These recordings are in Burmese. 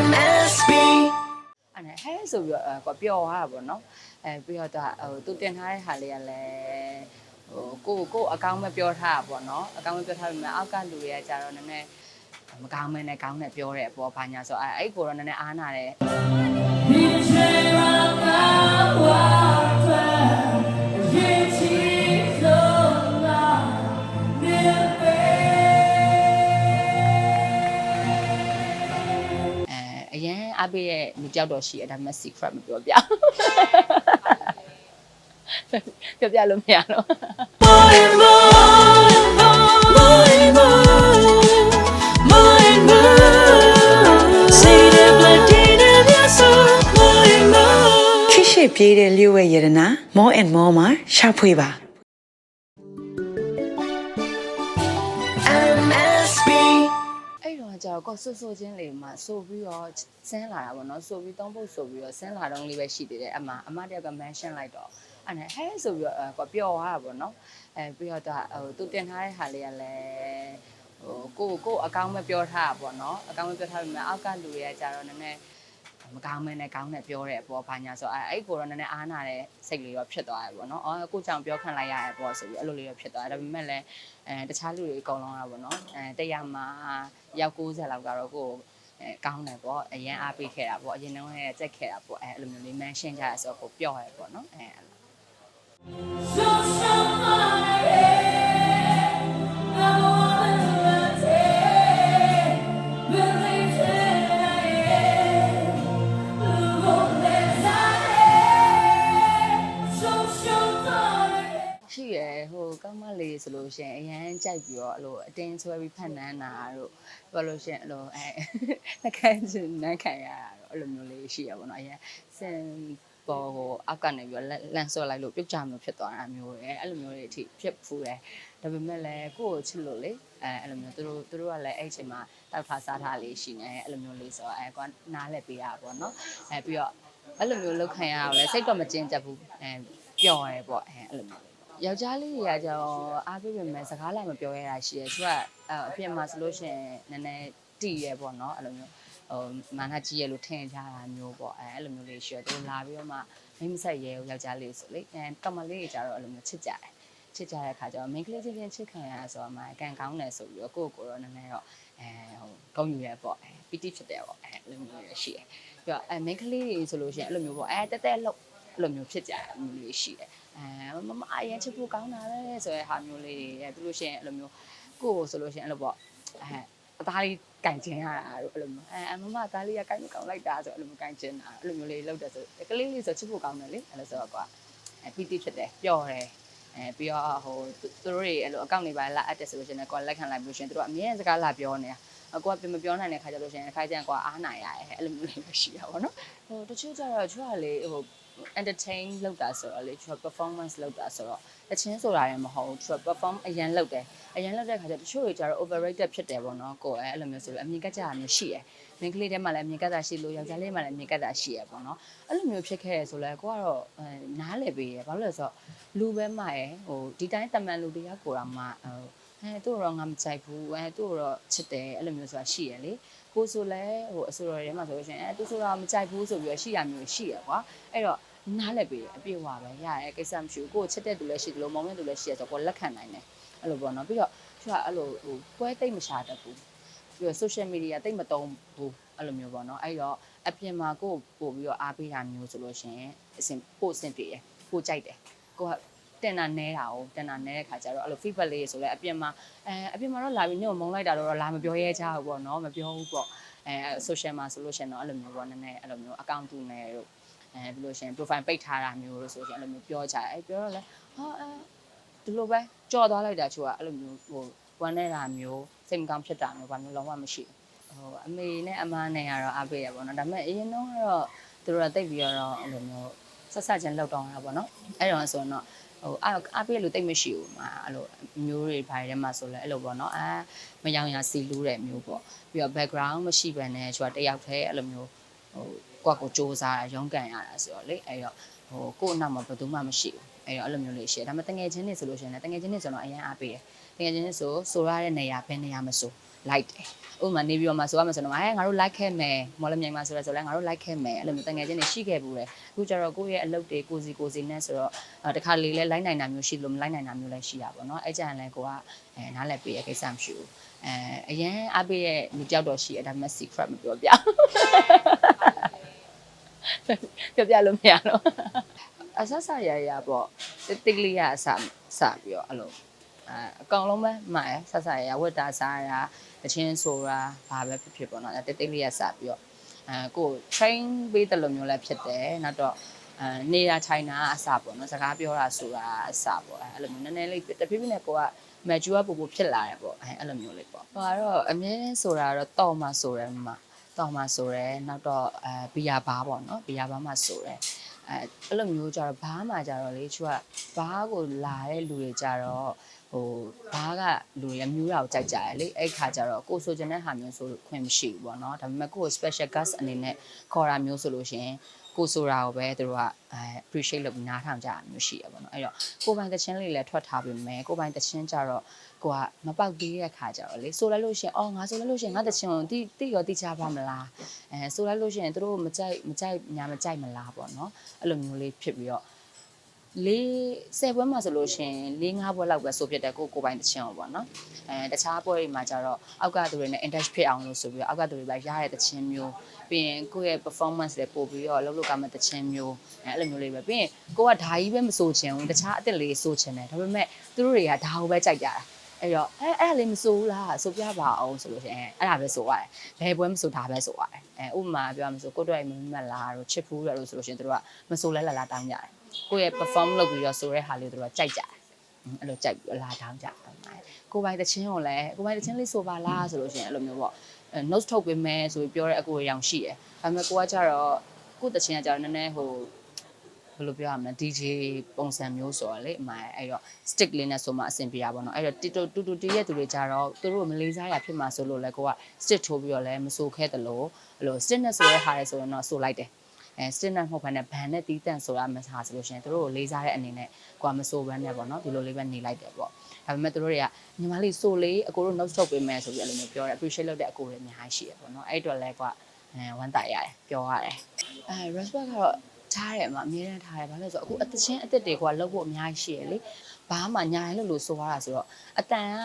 MSB အဲ့နဲ့ဟဲဆိုပြီးတော့အဲကွာပျော်သွားတာပေါ့နော်အဲပြီးတော့သူကဟိုသူတင်ထားတဲ့ဟာလေးကလည်းဟိုကိုကိုအကောင်းမဲ့ပြောထားတာပေါ့နော်အကောင်းမဲ့ပြောထားပေမဲ့အောက်ကလူတွေကကြတော့နည်းနည်းမကောင်းမဲနဲ့ကောင်းနဲ့ပြောတယ်ပေါ့ဘာညာဆိုအဲအဲ့ကိုတော့နည်းနည်းအားနာတယ် ပေးရဲ့လူကြောက်တော့ရှိရဒါပေမဲ့ secret မပြောပြပြောပြလို့မရတော့ More and more More and more More and more Say the blood in your soul More and more ခိရှိပြေးတဲ့လျှို့ဝဲရတနာ more and more မှာရှာဖွေပါ ကျတော့ကောဆူဆူချင်းလေးမှာဆိုပြီးတော့ဆင်းလာတာပေါ့နော်ဆိုပြီးသုံးဖို့ဆိုပြီးတော့ဆင်းလာတော့လေးပဲရှိသေးတယ်အမအမတယောက်က mention လိုက်တော့အဲ့နဲ့ဟဲဆိုပြီးတော့အဲကောပျော်သွားတာပေါ့နော်အဲပြီးတော့ဒါဟိုသူတင်ထားတဲ့ဟာလေးကလည်းဟိုကိုကိုအကောင်းမဲ့ပြောထားတာပေါ့နော်အကောင်းမဲ့ပြောထားပေမဲ့အောက်ကလူတွေကကြတော့နည်းနည်း မကောင်းမဲနဲ့ကောင်းနဲ့ပြောတယ်ပေါ့ဘာညာဆိုအဲအဲ့ကိုတော့နည်းနည်းအားနာတဲ့စိတ်လေးတော့ဖြစ်သွားတယ်ပေါ့နော်အော်ကိုကြောင့်ပြောခံလိုက်ရတယ်ပေါ့ဆိုပြီးအဲ့လိုလေးတော့ဖြစ်သွားတယ်ဒါပေမဲ့လည်းအဲတခြားလူတွေအကုန်လုံးอ่ะပေါ့နော်အဲတရားမှာရောက်90လောက်ကတော့ကိုအဲကောင်းတယ်ပေါ့အရင်အားပေးခဲ့တာပေါ့အရင်တော့လည်းကြက်ခဲ့တာပေါ့အဲအဲ့လိုမျိုးလေး mention ကြရဆိုတော့ကိုပြော့ရဲပေါ့နော်အဲအဲ့လိုရှိ ကောင်းမလေးဆိုလို့ရှရင်အရန်ကြိုက်ပြီးတော့အဲ့လိုအတင်းဆွဲပြီးဖန်နန်းတာတို့ပြောလို့ရှရင်အဲ့လိုအဲနှက်ခမ်းချင်နှမ်းခံရတာတို့အဲ့လိုမျိုးလေးရှိရပါတော့အရန်စင်ပေါ်ဟိုအောက်ကနေပြီးတော့လန့်ဆော့လိုက်လို့ပြုတ်ကြမလို့ဖြစ်သွားတာမျိုးရယ်အဲ့လိုမျိုးတွေအထိဖြစ်ဖူးတယ်ဒါပေမဲ့လည်းကိုယ့်ကိုချစ်လို့လေအဲအဲ့လိုမျိုးသူတို့သူတို့ကလည်းအဲ့ချိန်မှာတောက်ထားစားထားလေးရှိနေအဲ့လိုမျိုးလေးဆိုတော့အဲကွာနားလဲပေးရပါဘောနော်အဲပြီးတော့အဲ့လိုမျိုးလောက်ခံရအောင်လဲစိတ်တော့မကျဉ်တတ်ဘူးအဲပျော်ရဲပေါ့အဲအဲ့လိုမျိုး ယောက်ျားလေးတွေကကျတော့အားပေးပေမဲ့စကားလည်းမပြောရတာရှိတယ်သူကအဲ့အပြင်မှာဆိုလို့ရှိရင်နည်းနည်းတီးရဲပေါ့နော်အဲ့လိုမျိုးဟိုမာနကြီးရဲလို့ထင်ကြတာမျိုးပေါ့အဲအဲ့လိုမျိုးလေးရှိတယ်သူလာပြီးတော့မှမိမဆက်ရဲကိုယောက်ျားလေးဆိုလေအဲကမလေးတွေကျတော့အဲ့လိုမျိုးချစ်ကြတယ်ချစ်ကြတဲ့ခါကျတော့ main ကလေးချင်းချင်းချစ်ခံရဆိုတော့မှကန်ကောင်းတယ်ဆိုပြီးတော့ကိုယ့်ကိုယ်တော့နည်းနည်းတော့အဲဟိုကောင်းယူရဲပေါ့အဲပီတိဖြစ်တယ်ပေါ့အဲအဲ့လိုမျိုးရရှိတယ်ပြီးတော့အဲ main ကလေးတွေဆိုလို့ရှိရင်အဲ့လိုမျိုးပေါ့အဲတက်တက်လို့အဲ့လိုမျိုးဖြစ်ကြတယ်မျိုးလေးရှိတယ် အဲမမအရင်ချစ်ဖို့ကောင်းတာပဲဆိုတဲ့ဟာမျိုးလေးတွေပြီးလို့ရှိရင်အဲ့လိုမျိုးကိုယ့်ကိုဆိုလို့ရှိရင်အဲ့လိုပေါ့အဲအသားလေးကင်ကျင်ရတာတို့အဲ့လိုမျိုးအဲမမအသားလေးကကင်မကောင်းလိုက်တာဆိုအဲ့လိုမျိုးကင်ကျင်တာအဲ့လိုမျိုးလေးလောက်တယ်ဆိုကလေးလေးဆိုချစ်ဖို့ကောင်းတယ်လေအဲ့လိုဆိုတော့ကွာအဲပီတိဖြစ်တယ်ပျော့တယ်အဲပြီးတော့ဟိုသူတို့တွေအဲ့လိုအကောင့်တွေပါလာအပ်တယ်ဆိုလို့ရှိရင်ကိုယ်လက်ခံလိုက်ပြီးလို့ရှိရင်သူတို့အမြဲတမ်းစကားလာပြောနေတာအကွာပြင်မပြောနိုင်တဲ့ခါကျလို့ရှိရင်တစ်ခါကျရင်ကွာအားနိုင်ရတယ်အဲ့လိုမျိုးလေးပဲရှိတာပေါ့နော်ဟိုတချို့ကျတော့သူကလေဟို entertain လုပ်တာဆိုတော့လေသူက performance လုပ်တာဆိုတော့တချင်းဆိုတာလည်းမဟုတ်ဘူးသူက perform အရန်လုပ်တယ်အရန်လုပ်တဲ့ခါကျတချို့တွေကျတော့ overrated ဖြစ်တယ်ပေါ့နော်ကိုယ်အဲ့အဲ့လိုမျိုးဆိုပြီးအမြင်ကကြတာမျိုးရှိတယ်မင်းကလေးထဲမှာလည်းအမြင်ကတာရှိလို့ယောက်ျားလေးမှာလည်းအမြင်ကတာရှိရပေါ့နော်အဲ့လိုမျိုးဖြစ်ခဲ့ရဆိုလဲကိုကတော့အဲနားလည်ပေးရဘာလို့လဲဆိုတော့လူပဲမှာရယ်ဟိုဒီတိုင်းတမန်လူတရားကိုတော့မှဟို အဲသူ့တော့ငါမကြိုက်ဘူးအဲသူ့တော့ချစ်တယ်အဲ့လိုမျိုးဆိုတာရှိရလေကိုဆိုလဲဟိုအဆိုတော်တွေထဲမှာဆိုလို့ရှိရင်အဲသူဆိုတာမကြိုက်ဘူးဆိုပြီးတော့ရှိရမျိုးရှိရကွာအဲ့တော့နားလည်ပေးတယ်အပြည့်အဝပဲရရဲကိစ္စမရှိဘူးကိုယ်ချစ်တဲ့သူလည်းရှိတယ်လို့မောင်တဲ့သူလည်းရှိရဆိုတော့ကိုယ်လက်ခံနိုင်တယ်အဲ့လိုပေါ့နော်ပြီးတော့သူကအဲ့လိုဟိုပွဲတိတ်မရှာတတ်ဘူးပြီးတော့ social media တိတ်မတုံးဘူးအဲ့လိုမျိုးပေါ့နော်အဲ့တော့အပြင်မှာကိုယ်ပို့ပြီးတော့အားပေးတာမျိုးဆိုလို့ရှိရင်အစင်ပို့အဆင်ပြေတယ်ကိုကြိုက်တယ်ကိုက တင်တာနဲတာ哦တင်တာနဲတဲ့ခါကျတော့အဲ့လို feedback လေးဆိုလဲအပြင်မှာအဲအပြင်မှာတော့လာပြီးနေမုံလိုက်တာတော့လာမပြောရဲကြဘူးပေါ့နော်မပြောဘူးပေါ့အဲ social မှာဆိုလို့ရှိရင်တော့အဲ့လိုမျိုးပေါ့နည်းနည်းအဲ့လိုမျိုး account တူနေတို့အဲပြီးလို့ရှိရင် profile ပိတ်ထားတာမျိုးလို့ဆိုရင်အဲ့လိုမျိုးပြောကြတယ်အဲပြောတော့လဲဟာအဲဒီလိုပဲကြော်သွားလိုက်တာချို့ကအဲ့လိုမျိုးဟိုဝမ်းနေတာမျိုးစိတ်မကောင်းဖြစ်တာမျိုးဘာမျိုးလုံးဝမရှိဘူးဟိုအမေနဲ့အမနဲ့ကတော့အားပေးရပါတော့ဒါပေမဲ့အရင်တော့ကတော့သူတို့ကတိတ်ပြီးတော့အဲ့လိုမျိုးဆက်ဆက်ချင်းလောက်တောင်းတာပေါ့နော်အဲ့တော့ဆိုတော့ ဟိုအားအားပေးလို့တိတ်မရှိဘူးမှာအဲ့လိုမျိုးတွေဘာတွေထဲမှာဆိုလဲအဲ့လိုပေါ့နော်အာမယောင်ရစီလူးတဲ့မျိုးပေါ့ပြီးတော့ background မရှိဘဲနဲ့ချို့ကတယောက်တည်းအဲ့လိုမျိုးဟိုကိုယ့်ကိုစူးစမ်းရုန်းကန်ရတာဆိုတော့လေအဲ့တော့ဟိုကိုယ့်အနောက်မှာဘယ်သူမှမရှိဘူးအဲ့တော့အဲ့လိုမျိုးလေးရှိတယ်ဒါပေမဲ့တငယ်ချင်းတွေဆိုလို့ရှိရင်လည်းတငယ်ချင်းတွေဆိုတော့အရင်အားပေးတယ်တငယ်ချင်းတွေဆိုဆိုရတဲ့နေရာဘယ်နေရာမဆို လိုက်တယ်ဥပမာနေပြီးတော့မှဆိုရမယ်ဆိုတော့ဟဲ့ငါတို့ like ခဲ့မယ်မော်လမြိုင်မှာဆိုရဆိုလဲငါတို့ like ခဲ့မယ်အဲ့လိုမျိုးတန်ငယ်ချင်းတွေရှိခဲ့ဘူးတယ်အခုကျတော့ကိုယ့်ရဲ့အလုပ်တွေကိုစီကိုစီနဲ့ဆိုတော့တခါလေလဲ like နိုင်တာမျိုးရှိတယ်လို့မ like နိုင်တာမျိုးလည်းရှိတာပေါ့နော်အဲ့ကြံလဲကိုကအဲနားလည်ပေးရကိစ္စမရှိဘူးအဲအရင်အပိရဲ့လူကြောက်တော့ရှိအဲ့ဒါမှ secret မပြောပြပြောပြလို့မရတော့အဆဆရရရပေါ့တိတ်ကလေးရအဆဆပြီးတော့အဲ့လို အဲအကောင်လုံးပဲမှရဆဆရရဝတ်တာစားရတချင်းဆိုတာဘာပဲဖြစ်ဖြစ်ပေါ့နော်တိတ်တိတ်လေးရစပြီးတော့အဲကို train ပေးတယ်လို့မျိုးလည်းဖြစ်တယ်နောက်တော့အဲနေတာချိုင်နာအစပေါ့နော်စကားပြောတာဆိုတာအစပေါ့အဲအဲ့လိုမျိုးနည်းနည်းလေးတဖြည်းဖြည်းနဲ့ကိုက mature ပို့ပို့ဖြစ်လာတယ်ပေါ့အဲအဲ့လိုမျိုးလေးပေါ့ဟိုကတော့အမြဲတမ်းဆိုတာတော့တောက်မှဆိုတယ်မှာတောက်မှဆိုတယ်နောက်တော့အဲဘီယာဘားပေါ့နော်ဘီယာဘားမှဆိုတယ်အဲအဲ့လိုမျိုးကြတော့ဘားမှကြတော့လေသူကဘားကိုလာတဲ့လူတွေကြတော့ ဟိုဘားကလူတွေမျိုးတာကိုကြိုက်ကြတယ်လေအဲ့ခါကျတော့ကိုဆိုချင်တဲ့ဟာမျိုးဆိုလို့ခွင့်မရှိဘူးပေါ့နော်ဒါပေမဲ့ကိုကို special guest အနေနဲ့ခေါ်တာမျိုးဆိုလို့ရှိရင်ကိုဆိုတာကိုပဲသူတို့ကအဲ appreciate လုပ်ပြီးနားထောင်ကြတာမျိုးရှိရပါတော့အဲ့တော့ကိုပိုင်တချင်းလေးလည်းထွက်ထားပြီမယ်ကိုပိုင်တချင်းကြတော့ကိုကမပေါက်သေးတဲ့ခါကြတော့လေဆိုလိုက်လို့ရှိရင်အော်ငါဆိုလိုက်လို့ရှိရင်ငါတချင်းကိုတိတိရောတိချပါမလားအဲဆိုလိုက်လို့ရှိရင်သူတို့မကြိုက်မကြိုက်ညာမကြိုက်မလားပေါ့နော်အဲ့လိုမျိုးလေးဖြစ်ပြီးတော့ လေးဆယ်ပွဲမှာဆိုလို့ရှိရင်လေးငါးပွဲလောက်ပဲဆိုဖြစ်တယ်ကိုကိုပိုင်တချင်းပေါ့နော်အဲတခြားပွဲတွေမှာကျတော့အောက်ကသူတွေနဲ့ interact ဖြစ်အောင်လို့ဆိုပြီးတော့အောက်ကသူတွေပဲရတဲ့တချင်းမျိုးပြီးရင်ကိုယ့်ရဲ့ performance တွေပို့ပြီးတော့အလုပ်လုပ်ကမှတချင်းမျိုးအဲအဲ့လိုမျိုးလေးပဲပြီးရင်ကိုကဓာကြီးပဲမဆိုချင်ဘူးတခြားအစ်စ်လေးဆိုချင်တယ်ဒါပေမဲ့သူတို့တွေကဓာကိုပဲကြိုက်ကြတာအဲ့တော့အဲအဲ့ဒါလေးမဆိုဘူးလားဆိုပြပါအောင်ဆိုလို့ရှိရင်အဲ့ဒါပဲဆိုရတယ်ဘယ်ပွဲမဆိုဒါပဲဆိုရတယ်အဲဥပမာပြောရမလို့ဆိုကိုယ့်အတွက်မမတ်လားတို့ချစ်ဖူးရလို့ဆိုလို့ရှိရင်တို့ကမဆိုလဲလာလာတောင်းကြတယ် ကိုယ့်ရဲ့ perform လုပ်ပြီးတော့ဆိုတဲ့ဟာလေးတို့ကကြိုက်ကြတယ်အဲ့လိုကြိုက်ပြီးတော့လာတောင်းကြတယ်ကိုပိုင်တချင်းကိုလည်းကိုပိုင်တချင်းလေးဆိုပါလားဆိုလို့ရှိရင်အဲ့လိုမျိုးပေါ့အဲ notes ထုတ်ပေးမယ်ဆိုပြီးပြောတဲ့အကိုရောင်ရှိတယ်ဒါပေမဲ့ကိုကကြတော့ကိုတချင်းကကြတော့နည်းနည်းဟိုဘယ်လိုပြောရမလဲ DJ ပုံစံမျိုးဆိုတော့လေအမှန်အဲ့တော့ stick လေးနဲ့ဆိုမှအဆင်ပြေတာပေါ့နော်အဲ့တော့တီတူတူတူတီးရဲ့သူတွေကြတော့သူတို့မလေးစားရဖြစ်မှာဆိုလို့လဲကိုက stick ထိုးပြီးတော့လဲမဆိုခဲ့တယ်လို့အဲ့လို stick နဲ့ဆိုရဲဟာရဲဆိုရင်တော့ဆိုလိုက်တယ် အဲ stick နဲ့မဟုတ်ဘဲနဲ့ဘန်နဲ့တီးတန့်ဆိုတာမစားဆိုလို့ရှိရင်တို့ကိုလေးစားတဲ့အနေနဲ့ကိုကမဆိုဘန်းနဲ့ပေါ့နော်ဒီလိုလေးပဲနေလိုက်တယ်ပေါ့ဒါပေမဲ့တို့တွေကညီမလေးဆိုလေးအကိုတို့ note ထုတ်ပေးမယ်ဆိုပြီးအဲ့လိုမျိုးပြောတယ် appreciate လုပ်တဲ့အကိုတွေအများကြီးရှိရပေါ့နော်အဲ့အတွက်လဲကွာအဲဝမ်းသာရတယ်ပြောရတယ်အဲ respect ကတော့ထားတယ်မှာအများနဲ့ထားတယ်ဘာလို့လဲဆိုတော့အခုအသချင်းအစ်စ်တွေကလောက်ဖို့အများကြီးရှိရလေဘာမှညာရင်လို့လို့ဆိုရတာဆိုတော့အတန်က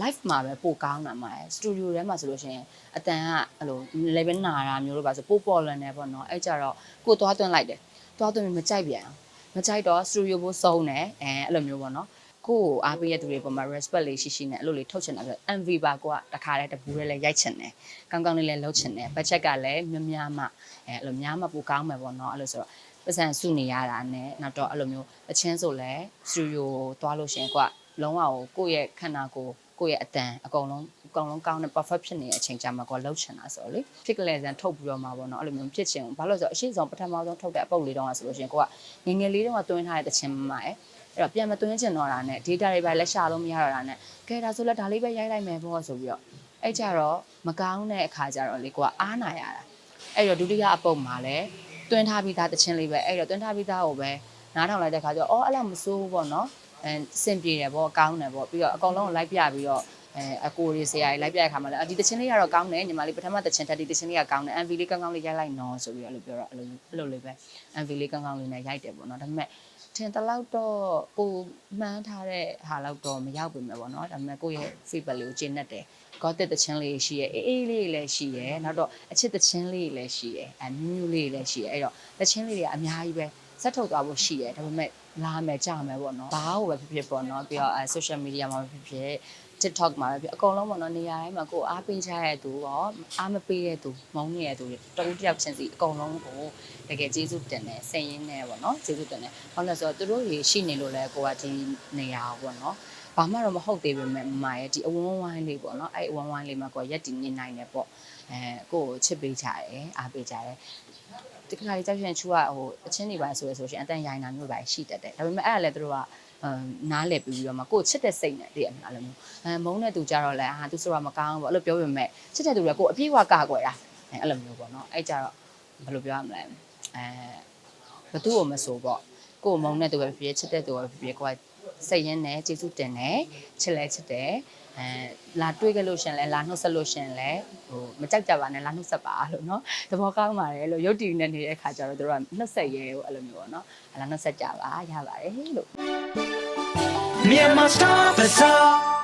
live မှာပဲပိုကောင်းတာမှာစတူဒီယိုထဲမှာဆိုလို့ရှိရင်အတန်ကအဲ့လို level နာတာမျိုးလို့ပါဆိုပို့ပေါ်လန်နေပေါ့နော်အဲ့ကြတော့ကိုသွားသွင်းလိုက်တယ်သွားသွင်းပြီးမကြိုက်ပြန်အောင်မကြိုက်တော့စတူဒီယိုဘိုးစုံတယ်အဲအဲ့လိုမျိုးပေါ့နော်ကိုကိုအားပေးရတဲ့သူတွေပေါ်မှာ respect လေးရှိရှိနဲ့အဲ့လိုလေးထုတ်ချင်တာဆို MV ပါကိုကတခါတည်းတပူးလေးလည်းရိုက်ချင်တယ်ကောင်းကောင်းလေးလည်းလုပ်ချင်တယ် budget ကလည်းများများမှအဲအဲ့လိုများမှပိုကောင်းမယ်ပေါ့နော်အဲ့လိုဆိုတော့ပတ်စံစုနေရတာနဲ့နောက်တော့အဲ့လိုမျိုးအချင်းဆိုလဲစတူဒီယိုသွားလို့ရှရင်ကိုကလုံးဝကိုယ့်ရဲ့ခန္ဓာကိုယ် ကိုယ့်ရဲ့အတန်အကုန်လုံးအကုန်လုံးကောင်းတဲ့ perfect ဖြစ်နေတဲ့အချိန်ကြာမှာကိုယ်လှုပ်ချင်တာဆိုတော့လေဖြစ်ကလေးစံထုတ်ပြီးတော့မှာပေါ့နော်အဲ့လိုမျိုးဖြစ်ချင်ဘာလို့လဲဆိုတော့အရှိဆုံးပထမဆုံးထုတ်တဲ့အပုတ်လေးတုန်းကဆိုလို့ရှိရင်ကိုကငယ်ငယ်လေးတုန်းကတွင်းထားတဲ့တချင်မှာအဲအဲ့တော့ပြန်မသွင်းချင်တော့တာနဲ့ data တွေပဲလက်ရှာလို့မရတော့တာနဲ့ကဲဒါဆိုလဲဒါလေးပဲရိုက်လိုက်မယ်ပေါ့ဆိုပြီးတော့အဲ့ကြတော့မကောင်းတဲ့အခါကျတော့လေကိုကအားနာရတာအဲ့တော့ဒုတိယအပုတ်မှာလဲတွင်းထားပြီးသားတချင်လေးပဲအဲ့တော့တွင်းထားပြီးသားကိုပဲနားထောင်လိုက်တဲ့ခါကျတော့အော်အဲ့လောက်မစိုးဘူးပေါ့နော် အဲစင်ပြေတယ်ပေါ့ကောင်းတယ်ပေါ့ပြီးတော့အကောင်လုံးကိုလိုက်ပြပြီးတော့အဲအကိုရီဆရာကြီးလိုက်ပြတဲ့ခါမှာလည်းဒီတချင်းလေးကတော့ကောင်းတယ်ညီမလေးပထမတချင်းတက်ဒီတချင်းလေးကကောင်းတယ် MV လေးကောင်းကောင်းလေးရိုက်လိုက်နော်ဆိုပြီးတော့အဲ့လိုပြောတော့အဲ့လိုအဲ့လိုလေးပဲ MV လေးကောင်းကောင်းလေးနဲ့ရိုက်တယ်ပေါ့နော်ဒါပေမဲ့ထင်တလောက်တော့ကိုမှန်းထားတဲ့ဟာလောက်တော့မရောက်ပြီမဲ့ပေါ့နော်ဒါပေမဲ့ကိုယ့်ရဲ့ feedback လေးကိုကျင့်တတ်တယ်ဂေါတက်တချင်းလေးရှိရဲအေးအေးလေးလည်းရှိရဲနောက်တော့အချစ်တချင်းလေးလည်းရှိရဲအမြူးမြူးလေးလည်းရှိရဲအဲ့တော့တချင်းလေးတွေကအများကြီးပဲစက်ထုတ်သွားဖို့ရှိရဲဒါပေမဲ့ လာမယ်ကြာမယ်ပေါ့နော်ဘာလို့ပဲဖြစ်ဖြစ်ပေါ့နော်ပြီးတော့အဲ social media မှာဖြစ်ဖြစ် TikTok မှာပဲဖြစ်အကုန်လုံးပေါ့နော်နေရာတိုင်းမှာကိုယ်အားပေးချတဲ့သူရောအားမပေးတဲ့သူမုန်းနေတဲ့သူတွေတဦးတစ်ယောက်ချင်းစီအကုန်လုံးကိုတကယ်ကျေးဇူးတင်တယ်ဆင်ရင်းနေပေါ့နော်ကျေးဇူးတင်တယ်ဟုတ်လဲဆိုတော့သူတို့တွေရှိနေလို့လဲကိုကဒီနေရာပေါ့နော်ဘာမှတော့မဟုတ်သေးပေမဲ့မမရဲ့ဒီအဝန်းဝိုင်းလေးပေါ့နော်အဲ့အဝန်းဝိုင်းလေးမှာကိုရက်တည်နေနိုင်တယ်ပေါ့အဲကိုကိုချစ်ပေးကြတယ်အားပေးကြတယ် ဒီခါလေးကြောက်ရှင်ချူကဟိုအချင်းတွေပါဆိုရဆိုရှင်အတန်ရိုင်းတာမျိုးပါရှိတတ်တယ်ဒါပေမဲ့အဲ့ဒါလည်းသူတို့ကအမ်နားလည်ပြီးပြီးတော့မှကိုယ်ချစ်တဲ့စိတ်နဲ့တည်းရမှာလို့အဲမုန်းတဲ့သူကြတော့လဲဟာသူဆိုတာမကောင်းဘူးပေါ့အဲ့လိုပြောပေမဲ့ချစ်တဲ့သူတွေကကိုယ်အပြည့်အဝကာကွယ်တာအဲအဲ့လိုမျိုးပေါ့နော်အဲ့ကြတော့ဘယ်လိုပြောရမလဲအဲဘသူ့ကိုမဆိုပေါ့ကိုယ်မုန်းတဲ့သူပဲဖြစ်ဖြစ်ချစ်တဲ့သူပဲဖြစ်ဖြစ်ကိုယ်က စိတ်ရင်းနဲ့ကျေးဇူးတင်တယ်ချစ်လဲချစ်တယ်အဲလာတွေ့ခဲ့လို့ရှရင်လဲလာနှုတ်ဆက်လို့ရှရင်လဲဟိုမကြိုက်ကြပါနဲ့လာနှုတ်ဆက်ပါလို့နော်သဘောကောင်းပါတယ်လို့ရုပ်တည်နေနေတဲ့ခါကျတော့တို့ကနှုတ်ဆက်ရဲကိုအဲ့လိုမျိုးပေါ့နော်အလားနှုတ်ဆက်ကြပါရပါတယ်လို့ Myanmar Star Bazaar